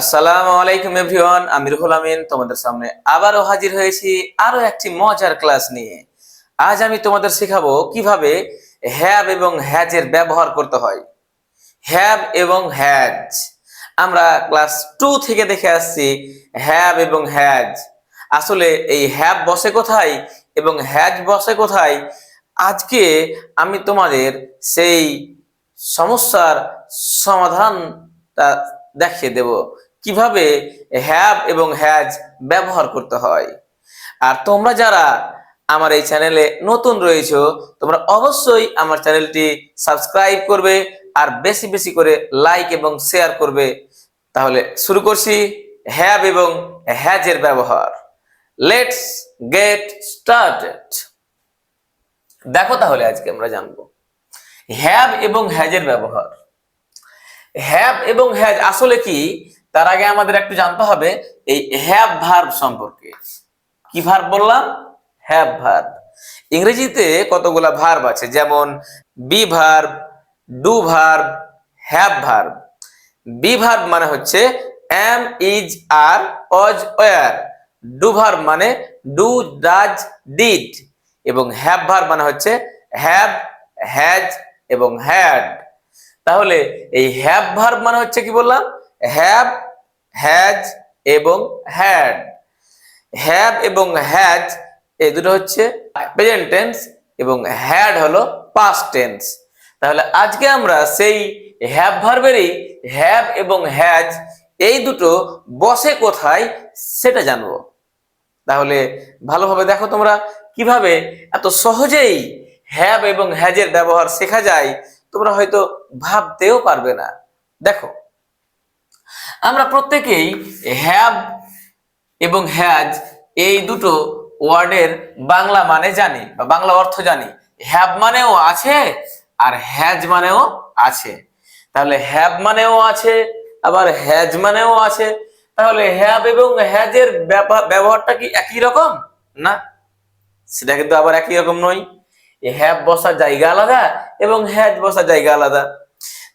আসসালামু আলাইকুম এভরিওয়ান, আমি রুহুল আমিন, তোমাদের সামনে আবারও হাজির হয়েছি আরও একটি মজার ক্লাস নিয়ে। আজ আমি তোমাদের শেখাবো কীভাবে হ্যাব এবং হ্যাজের ব্যবহার করতে হয়। হ্যাব এবং হ্যাজ। আমরা ক্লাস টু থেকে দেখে আসছি, হ্যাব এবং হ্যাজ। আসলে এই হ্যাব বসে কোথায় এবং হ্যাজ বসে কোথায়? আজকে আমি তোমাদের সেই সমস্যার সমাধানটা দেখিয়ে দেব। কীভাবে হ্যাব এবং হ্যাজ ব্যবহার করতে হয়। আর তোমরা যারা আমার এই চ্যানেলে নতুন রয়েছো, তোমরা অবশ্যই আমার চ্যানেলটি সাবস্ক্রাইব করবে আর বেশি বেশি করে লাইক এবং শেয়ার করবে। তাহলে শুরু করছি হ্যাব এবং হ্যাজের ব্যবহার। লেটস গেট স্টার্টেড দেখো তাহলে আজকে আমরা জানব। হ্যাব এবং হ্যাজের ব্যবহার। হ্যাভ এবং হ্যাজ আসলে কি? তার আগে আমাদের একটু জানতে হবে, এই হ্যাভ ভার্ব সম্পর্কে। কি ভার্ব বললাম? হ্যাভ ভার্ব ইংরেজিতে কতগুলা ভার্ব আছে? যেমন be verb do verb have verb be verb মানে হচ্ছে am is are was were do verb মানে ডু ডাজ ডিড এবং হ্যাভ ভার্ব মানে হচ্ছে হ্যাভ হ্যাজ এবং হ্যাড তাহলে এই হ্যাভ ভার্ব মানে হচ্ছে কি বললাম? হ্যাভ হ্যাজ এবং হ্যাড হ্যাভ এবং হ্যাজ এই দুটো হচ্ছে প্রেজেন্ট টেন্স এবং হ্যাড হলো পাস্ট টেন্স তাহলে আজকে আমরা সেই হ্যাভ ভার্বেরই হ্যাভ এবং হ্যাজ এই দুটো বসে কোথায় সেটা জানব। তাহলে ভালোভাবে দেখো তোমরা কীভাবে এত সহজেই হ্যাভ এবং হ্যাজের ব্যবহার শেখা যায়, তোমরা হয়তো ভাবতেও পারবে না। দেখো। আমরা প্রত্যেকেই হ্যাভ এবং হ্যাজ এই দুটো ওয়ার্ডের বাংলা মানে জানি বা বাংলা অর্থ জানি। হ্যাভ মানেও আছে আর হ্যাজ মানেও আছে। তাহলে হ্যাভ মানেও আছে, আবার হ্যাজ মানেও আছে। তাহলে হ্যাভ এবং হ্যাজের ব্যবহারটা কি একই রকম? না। সেটা কিন্তু আবার একই রকম নয়। হ্যাভ বসার জায়গা আলাদা এবং হ্যাজ বসার জায়গা আলাদা।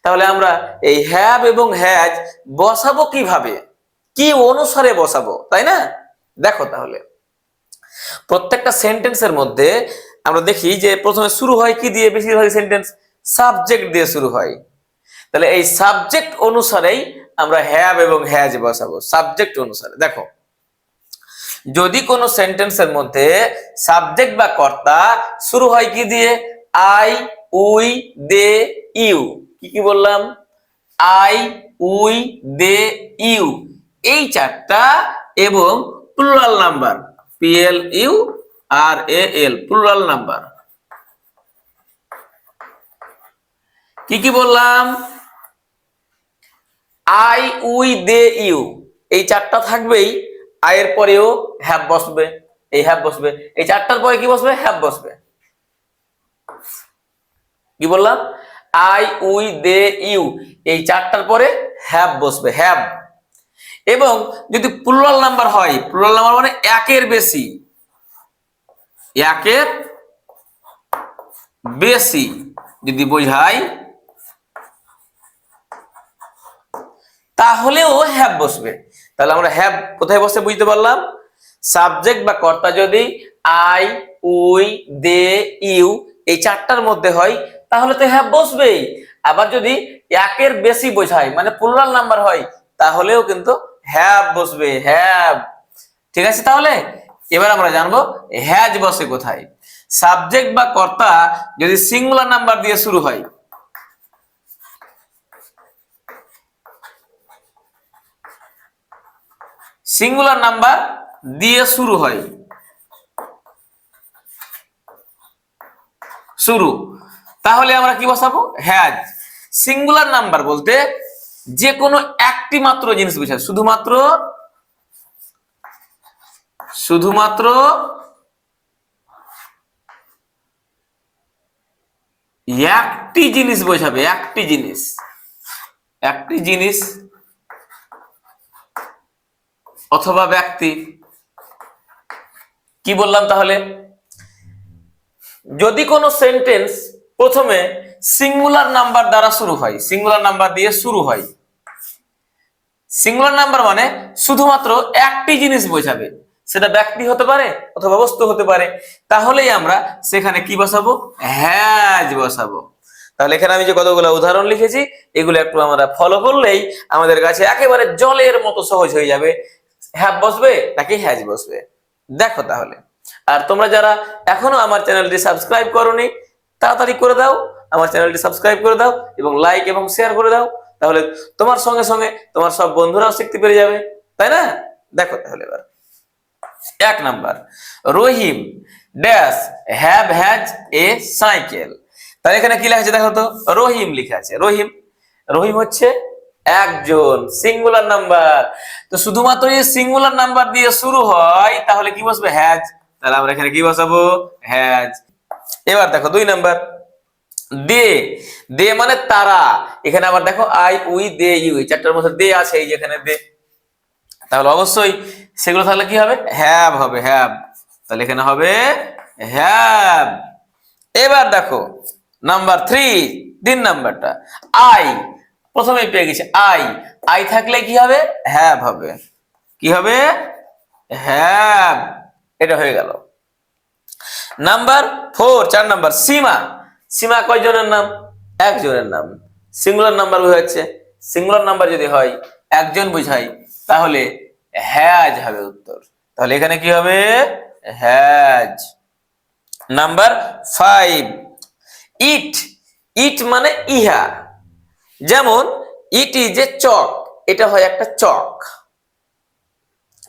তাহলে আমরা এই হ্যাভ এবং হ্যাজ বসাবো কীভাবে? কি অনুসারে বসাবো? তাই না? দেখো তাহলে। প্রত্যেকটা সেন্টেন্সের মধ্যে আমরা দেখি যে প্রথমে শুরু হয় কি দিয়ে? বেশিরভাগ সেন্টেন্স সাবজেক্ট দিয়ে শুরু হয়। তাহলে এই সাবজেক্ট অনুসারেই আমরা হ্যাভ এবং হ্যাজ বসাবো। সাবজেক্ট অনুসারে। দেখো। যদি কোনো সেন্টেন্সের মধ্যে সাবজেক্ট বা কর্তা শুরু হয় কি দিয়ে? আই উই দে ইউ কি কি বললাম? I, we, they, you. এই চারটা এবং plural number P L U R A L plural number কি কি বললাম? I, we, they, you. এই চারটা থাকবেই আয়ের পরেও হ্যাভ বসবে, এই হ্যাভ বসবে। এই চারটার পরে কি বসবে? হ্যাভ বসবে। কি বললাম? আই উই দে ইউ এই চারটার পরে হ্যাভ বসবে হ্যাভ এবং যদি প্লুরাল নাম্বার হয় প্লুরাল নাম্বার মানে একের বেশি। একের বেশি। যদি বোঝাই তাহলেও হ্যাভ বসবে। তাহলে আমরা হ্যাভ কোথায় বসে বুঝতে পারলাম? সাবজেক্ট বা কর্তা যদি আই উই দে ইউ এই চারটার মধ্যে হয় তাহলে তো হ্যাঁ বসবেই। আবার যদি একের বেশি বোঝায় মানে প্লুরাল নাম্বার হয়, তাহলেও কিন্তু হ্যাভ বসবে হ্যাভ ঠিক আছে তাহলে? এবার আমরা জানব হ্যাজ বসে কোথায়। সাবজেক্ট বা কর্তা যদি সিঙ্গুলার নাম্বার দিয়ে শুরু হয়। সিঙ্গুলার নাম্বার দিয়ে শুরু হয়। শুরু। তাহলে আমরা কি বসাবো? হ্যাজ সিঙ্গুলার নাম্বার বলতে যে কোনো একটি মাত্র জিনিস বোঝায় শুধুমাত্র শুধুমাত্র একটি জিনিস বোঝাবে একটি জিনিস একটি জিনিস অথবা ব্যক্তি। কি বললাম তাহলে? যদি কোনো সেন্টেন্স প্রথমে সিঙ্গুলার নাম্বার দ্বারা শুরু হয়। সিঙ্গুলার নাম্বার দিয়ে শুরু হয়। সিঙ্গুলার নাম্বার মানে শুধুমাত্র একটি জিনিস বোঝাবে। সেটা ব্যক্তি হতে পারে অথবা বস্তু হতে পারে। তাহলেই আমরা সেখানে কি বসাবো? হ্যাজ বসাবো। তাহলে এখানে আমি যে কতগুলো উদাহরণ লিখেছি, এগুলো একটু আমরা ফলো করলেই আমাদের কাছে একেবারে জলের মতো সহজ হয়ে যাবে। হ্যাভ বসবে নাকি হ্যাজ বসবে? দেখো তাহলে। আর তোমরা যারা এখনও আমার চ্যানেলটি সাবস্ক্রাইব করোনি তাড়াতাড়ি করে দাও, আমার চ্যানেলটি সাবস্ক্রাইব করে দাও এবং লাইক এবং শেয়ার করে দাও, তাহলে তোমার সঙ্গে সঙ্গে তোমার সব বন্ধুরাও শিখতে পেরে যাবে, তাই না? দেখো তাহলে এবার। এক number, Rahim dash have has a cycle তাহলে এখানে কি লেখা দেখো তো? রহিম লেখা আছে। রহিম রহিম হচ্ছে একজন সিঙ্গুলার নাম্বার তো শুধুমাত্র এই সিঙ্গুলার নাম্বার দিয়ে শুরু হয়, তাহলে কি বসবে? হ্যাজ তাহলে আমরা এখানে কি বসাবো? হ্যাজ এবার দেখো দুই নাম্বার। দে দে মানে তারা। এখানে আবার দেখো আই, উই, দে, ইউ, এই চারটার মধ্যে দে আছে, এই যেখানে দে। তাহলে অবশ্যই সেগুলো তাহলে কি হবে? হ্যাভ হবে হ্যাভ তাহলে এখানে হবে হ্যাভ এবার দেখো, নাম্বার থ্রি, তিন নাম্বারটা। আই, প্রথমেই পেয়ে গেছি আই। আই থাকলে কি হবে? হ্যাভ হবে। কি হবে? হ্যাভ এটা হয়ে গেল। নাম্বার ফোর চার নাম্বার সীমা সীমা কয়জনের নাম? একজনের নাম। সিঙ্গুলার নাম্বার বোঝাচ্ছে সিঙ্গুলার নাম্বার যদি হয়, একজন বোঝাই তাহলে হ্যাজ হবে উত্তর। তাহলে এখানে কি হবে? Has. Number five it. It মানে ইহা। যেমন, ইট ইজ এ চক, এটা হয় একটা চক।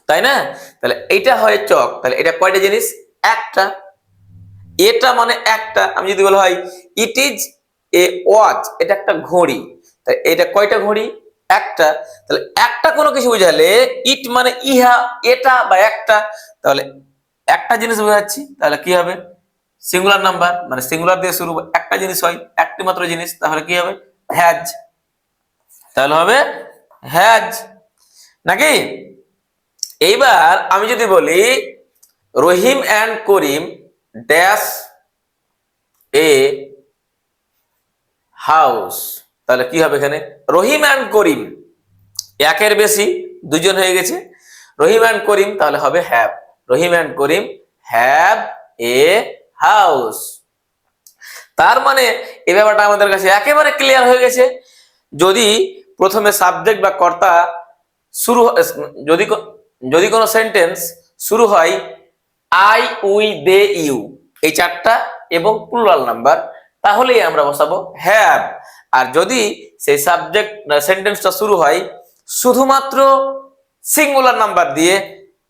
তাই না? তাহলে এটা হয় চক। তাহলে এটা কয়টা জিনিস? একটা। এটা মানে একটা, আমি যদি বলা হয় ইট ইজ এ ওয়াচ এটা একটা ঘড়ি। তাই এটা কয়টা ঘড়ি? একটা। তাহলে একটা কোনো কিছু বোঝালে ইট মানে ইহা, এটা বা একটা, তাহলে একটা জিনিস বোঝাচ্ছি, তাহলে কি হবে? সিঙ্গুলার নাম্বার মানে সিঙ্গুলার দিয়ে শুরু, একটা জিনিস হয়, একটি মাত্র জিনিস, তাহলে কি হবে? হ্যাজ তাহলে হবে হ্যাজ নাকি? এইবার আমি যদি বলি Rahim and Karim dash a house. তাহলে কি হবে এখানে? রহিম অ্যান্ড করিম। একের বেশি দুজন হয়ে গেছে। রহিম অ্যান্ড করিম, তাহলে হবে have Rahim and Karim have a house তার মানে এই ব্যাপারটা আমাদের কাছে একেবারে ক্লিয়ার হয়ে গেছে। যদি প্রথমে সাবজেক্ট বা কর্তা শুরু যদি যদি কোনো সেন্টেন্স শুরু হয় আই, উই, দে, ইউ এই চারটা এবং প্লুরাল নাম্বার তাহলেই আমরা বসাবো হ্যাভ আর যদি সেই সাবজেক্ট সেন্টেন্সটা শুরু হয়, শুধুমাত্র সিঙ্গুলার নাম্বার দিয়ে,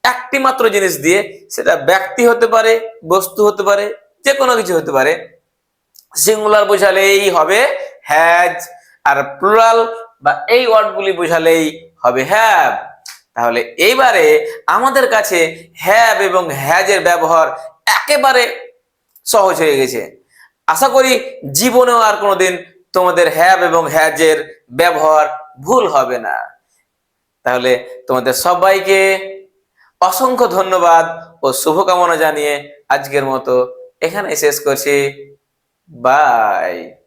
একটি মাত্র জিনিস দিয়ে, সেটা ব্যক্তি হতে পারে, বস্তু হতে পারে যে কোনো কিছু হতে পারে সিঙ্গুলার বোঝালেই হবে হ্যাজ আর প্লুরাল বা এই ওয়ার্ডগুলি বোঝালেই হবে হ্যাভ তাহলে এইবারে আমাদের কাছে হ্যাভ এবং হ্যাজের ব্যবহার একেবারে সহজ হয়ে গেছে। আশা করি জীবনেও আর কোনোদিন তোমাদের হ্যাভ এবং হ্যাজের ব্যবহার ভুল হবে না। তাহলে তোমাদের সবাইকে অসংখ্য ধন্যবাদ ও শুভকামনা জানিয়ে আজকের মতো এখানে শেষ করছি। বাই।